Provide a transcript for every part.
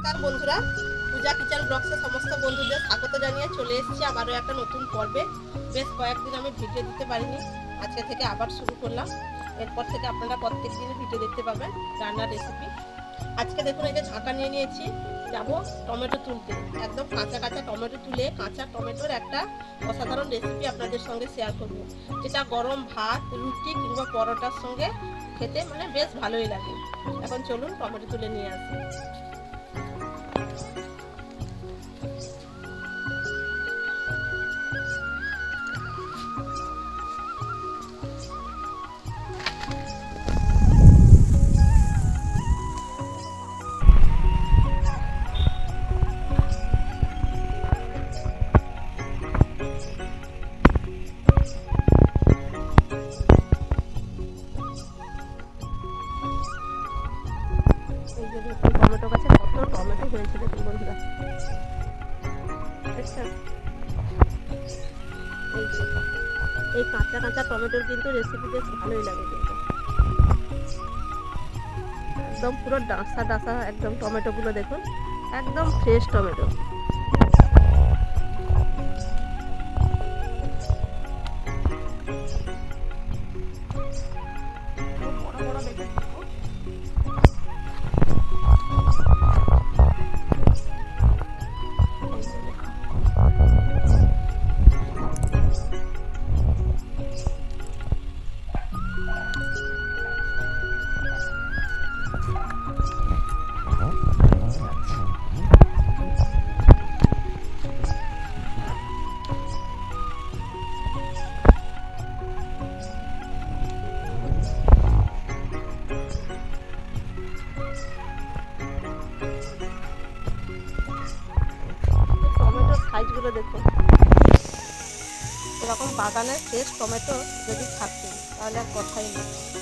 নমস্কার বন্ধুরা। পূজা কিচেন ব্লগসে সমস্ত বন্ধুদের স্বাগত জানিয়ে চলে এসেছি আবারও একটা নতুন পর্বে। বেশ কয়েকদিন আমি ভিডিও দিতে পারিনি, আজকে থেকে আবার শুরু করলাম। এরপর থেকে আপনারা প্রত্যেক দিন ভিডিও দেখতে পাবেন রান্নার রেসিপি আজকে দেখুন, এই যে ঝাঁকা নিয়ে নিয়েছি, যাব টমেটো তুলতে। একদম কাঁচা কাঁচা টমেটো তুলে, কাঁচা টমেটোর একটা অসাধারণ রেসিপি আপনাদের সঙ্গে শেয়ার করব। যেটা গরম ভাত, রুটি কিংবা পরোটার সঙ্গে খেতে মানে বেশ ভালোই লাগে। এখন চলুন টমেটো তুলে নিয়ে আসি। কাঁচা কিন্তু রেসিপি বেশ ভালোই লাগে কিন্তু। একদম পুরো ডাঁসা ডাঁসা একদম টমেটোগুলো দেখুন, একদম ফ্রেশ টমেটো। সাইজগুলো দেখো। এরকম বাগানের ফ্রেশ টমেটো যদি থাকে তাহলে আর কথাই নেই।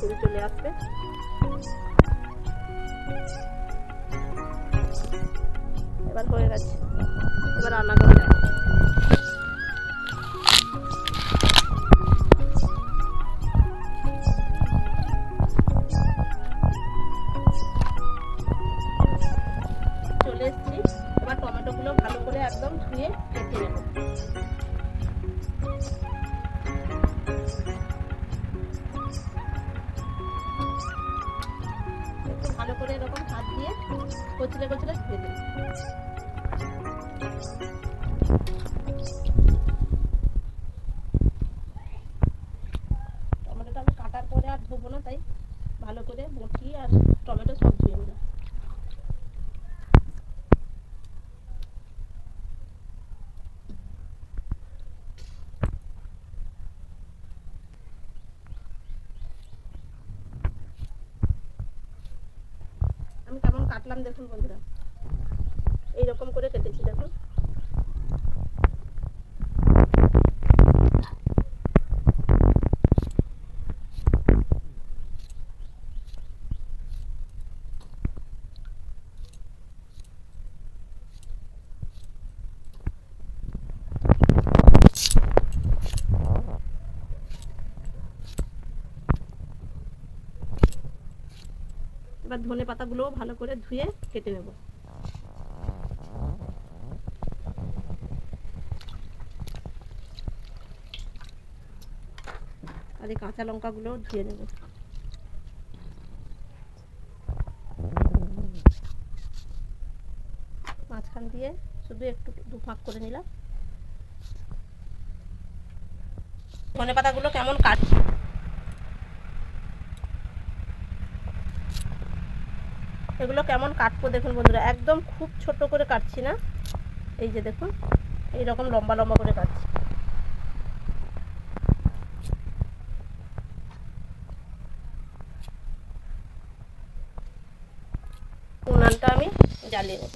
পাতা চলে আসবে। কচলে কচলে ধুয়ে দেব টমেটোটা আমি কাটার পরে আর ধোবো না তাই ভালো করে বটি আর টমেটো সব ধুয়ে নিলাম আমি কেমন কাটলাম দেখুন বন্ধুরা। এইরকম করে কেটেছি দেখুন। এবার ধনে পাতাগুলোও ভালো করে ধুয়ে কেটে নেব। আর এই কাঁচা লঙ্কাগুলোও ধুয়ে নেব। মাঝখান দিয়ে শুধু একটু দু ফাঁক করে নিলাম। ধনে পাতাগুলো কেমন কাট এগুলো কেমন কাটবো দেখুন বন্ধুরা, একদম খুব ছোট করে কাটছি না। এই যে দেখুন এই রকম লম্বা লম্বা করে কাটছি। উনানটা আমি জ্বালিয়ে নেব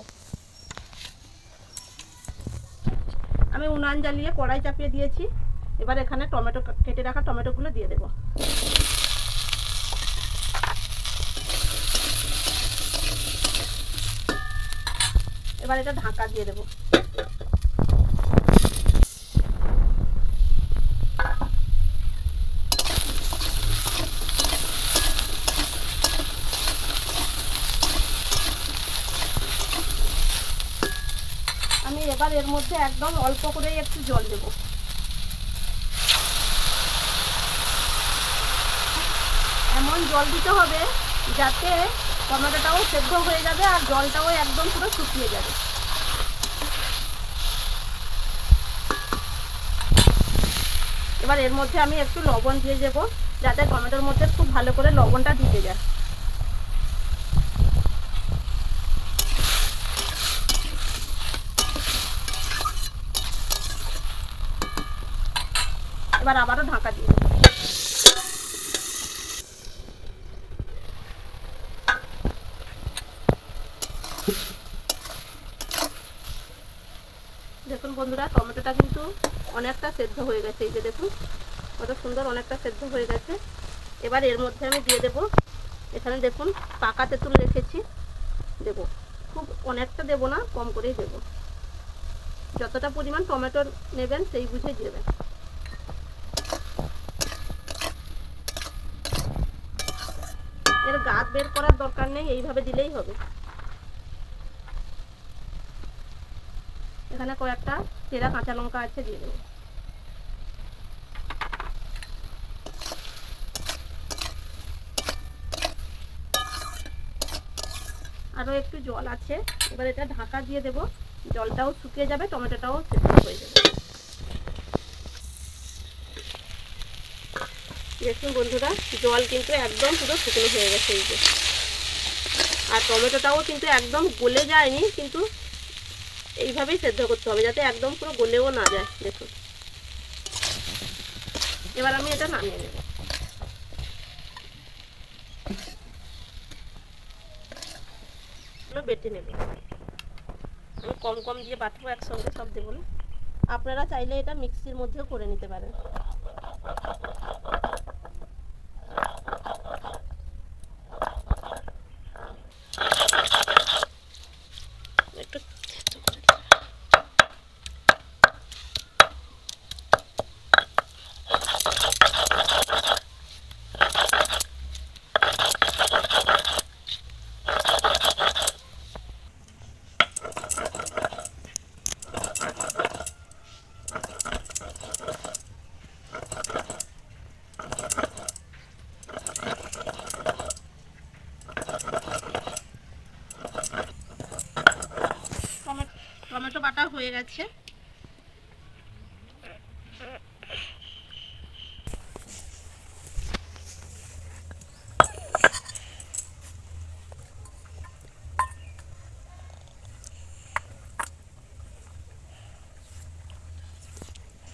আমি উনান জ্বালিয়ে কড়াই চাপিয়ে দিয়েছি, এবার এখানে টমেটো, কেটে রাখা টমেটোগুলো দিয়ে দেবো। এবার এটা ঢাকা দিয়ে দেবো। আমি এবার এর মধ্যে একদম অল্প করেই একটু জল দেবো। এমন জল দিতে হবে যাতে টমেটোটাও সেদ্ধ হয়ে যাবে আর জলটাও একদম পুরো শুকিয়ে যাবে। এবার এর মধ্যে আমি একটু লবণ দিয়ে দেবো, যাতে টমেটোর মধ্যে খুব ভালো করে লবণটা দিতে যায়। এবার আবারও ঢাকা দিয়ে দেবো দেখুন বন্ধুরা, টমেটোটা কিন্তু অনেকটা সেদ্ধ হয়ে গেছে। এই যে দেখুন, কত সুন্দর অনেকটা সেদ্ধ হয়ে গেছে। এবার এর মধ্যে আমি দিয়ে দেব। এখানে দেখুন, পাকা তেঁতুল রেখেছি। দেব। খুব অনেকটা দেব না, কম করেই দেব। যতটা পরিমাণ টমেটো নেবেন, সেই বুঝে দেবেন। এর গাছ বের করার দরকার নেই, এইভাবে দিলেই হবে। এখানে কয়েকটা, চেরা কাঁচা লঙ্কা আছে দিয়ে দেবো। আরও একটু জল আছে, এবার এটা ঢাকা দিয়ে দেবো। জলটাও শুকিয়ে যাবে, টমেটোটাও সেদ্ধ হয়ে যাবে। দেখুন বন্ধুরা, জল কিন্তু একদম পুরো শুকনো হয়ে গেছে এই যে। আর টমেটোটাও কিন্তু একদম গলে যায়নি, কিন্তু এইভাবেই সেদ্ধ করতে হবে, যাতে একদম পুরো গলেও না যায়, দেখুন। এবার আমি এটা নামিয়ে নেব। বেটে নেব। আমি কম কম দিয়ে বাটবো একসঙ্গে, সব দেবো না। আপনারা চাইলে এটা মিক্সির মধ্যেও করে নিতে পারেন। গেছে।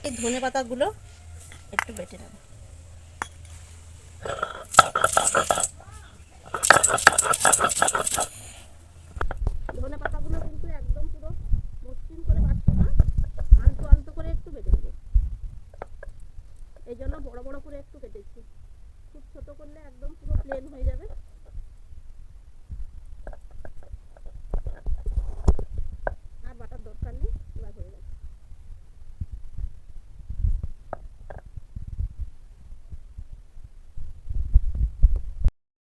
এই ধনে পাতাগুলো একটু বেটে নেব ধনে পাতাগুলো কিন্তু একদম পুরো মসৃণ করে বাটবো না আলতো আলতো করে একটু বেটে নেব এই জন্য বড় বড় করে একটু কেটেছি খুব ছোট করলে একদম পুরো প্লেন হয়ে যাবে আর বাটার দরকার নেই এবার হয়ে গেছে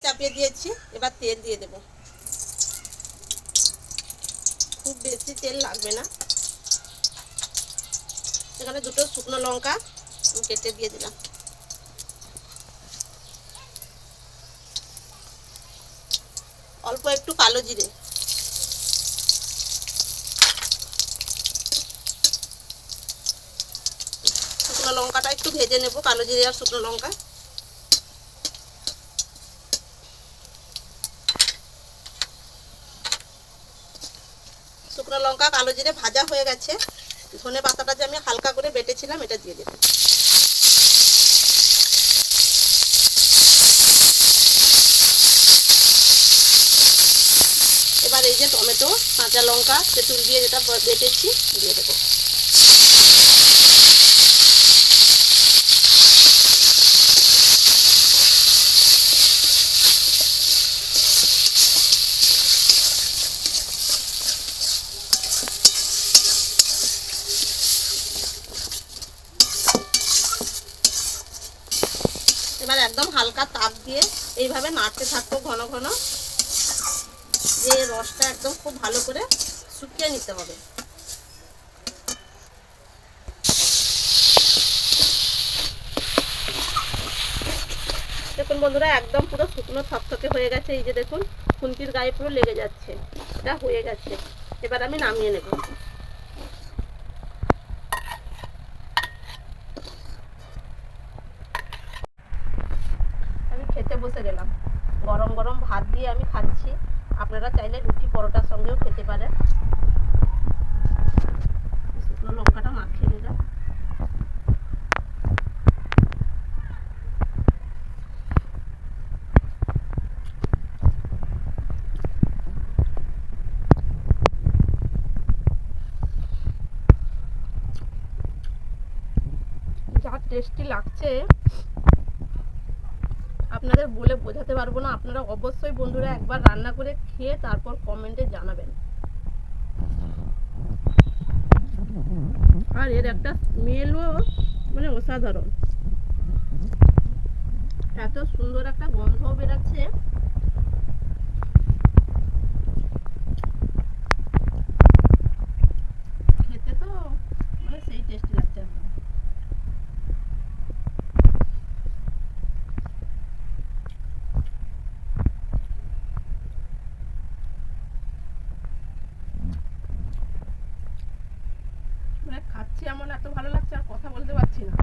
চাপিয়ে দিয়েছি, এবার তেল দিয়ে দেবো। খুব বেশি তেল লাগবে না। এখানে দুটো শুকনো লঙ্কা কেটে দিয়ে দিলাম। অল্প একটু কালো জিরে। শুকনো লঙ্কাটা একটু ভেজে নেব, কালো জিরে আর শুকনো লঙ্কা। শুকনো লঙ্কা, কালো জিরে ভাজা হয়ে গেছে। ধনে পাতাটা যে আমি হালকা করে বেটেছিলাম, এটা দিয়ে দেবো। এবার এই যে টমেটো, কাঁচা লঙ্কা, তেঁতুল দিয়ে যেটা বেটেছি, দিয়ে দেবো এবার একদম হালকা তাপ দিয়ে এইভাবে নাড়তে থাকব ঘন ঘন। যে রসটা একদম খুব ভালো করে শুকিয়ে নিতে হবে। দেখুন বন্ধুরা, একদম পুরো শুকনো থকথকে হয়ে গেছে। এই যে দেখুন, খুন্তির গায়ে পুরো লেগে যাচ্ছে। এটা হয়ে গেছে। এবার আমি নামিয়ে নেব আমি খেতে বসে গেলাম। গরম গরম ভাত দিয়ে আমি খাচ্ছি। আপনারা চাইলে রুটি পরোটার সঙ্গেও খেতে পারেন। শুকনো লঙ্কাটা মাখিয়ে যা টেস্টি লাগছে। আপনাদের বলে বোঝাতে পারব না। আপনারা অবশ্যই বন্ধুরা একবার রান্না করে খেয়ে তারপর কমেন্টে জানাবেন। আর এর একটা স্মেলও মানে অসাধারণ। এত সুন্দর একটা গন্ধ বেরাচ্ছে খেতে তো মানে সেই টেস্টি লাগছে একদম মানে খাচ্ছি এমন এত ভালো লাগছে আর কথা বলতে পারছি না।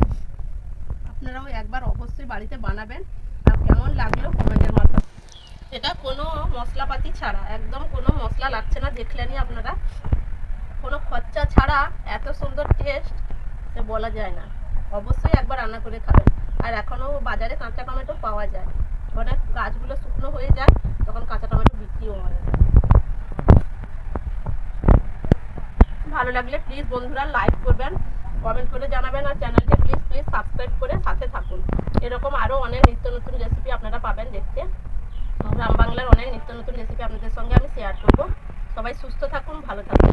আপনারাও একবার অবশ্যই বাড়িতে বানাবেন। আর কেমন লাগল কমেন্টের মাধ্যমে? এটা কোনো মশলাপাতি ছাড়া, একদম কোনো মশলা লাগছে না, দেখলেনই আপনারা। কোনো খরচা ছাড়া, এত সুন্দর টেস্ট বলা যায় না। অবশ্যই একবার রান্না করে খাবেন। আর এখনও বাজারে কাঁচা টমেটো পাওয়া যায়। অনেক গাছগুলো শুকনো হয়ে যায়, তখন কাঁচা টমেটো বিক্রিও হয় ভালো লাগলে প্লিজ বন্ধুরা লাইক করবেন কমেন্ট করে জানাবেন আর চ্যানেলটি প্লিজ প্লিজ সাবস্ক্রাইব করে সাথে থাকুন। এরকম আরও অনেক নিত্য নতুন রেসিপি আপনারা পাবেন দেখতে। গ্রাম বাংলার অনেক নিত্য নতুন রেসিপি আপনাদের সঙ্গে আমি শেয়ার করব। সবাই সুস্থ থাকুন, ভালো থাকুন।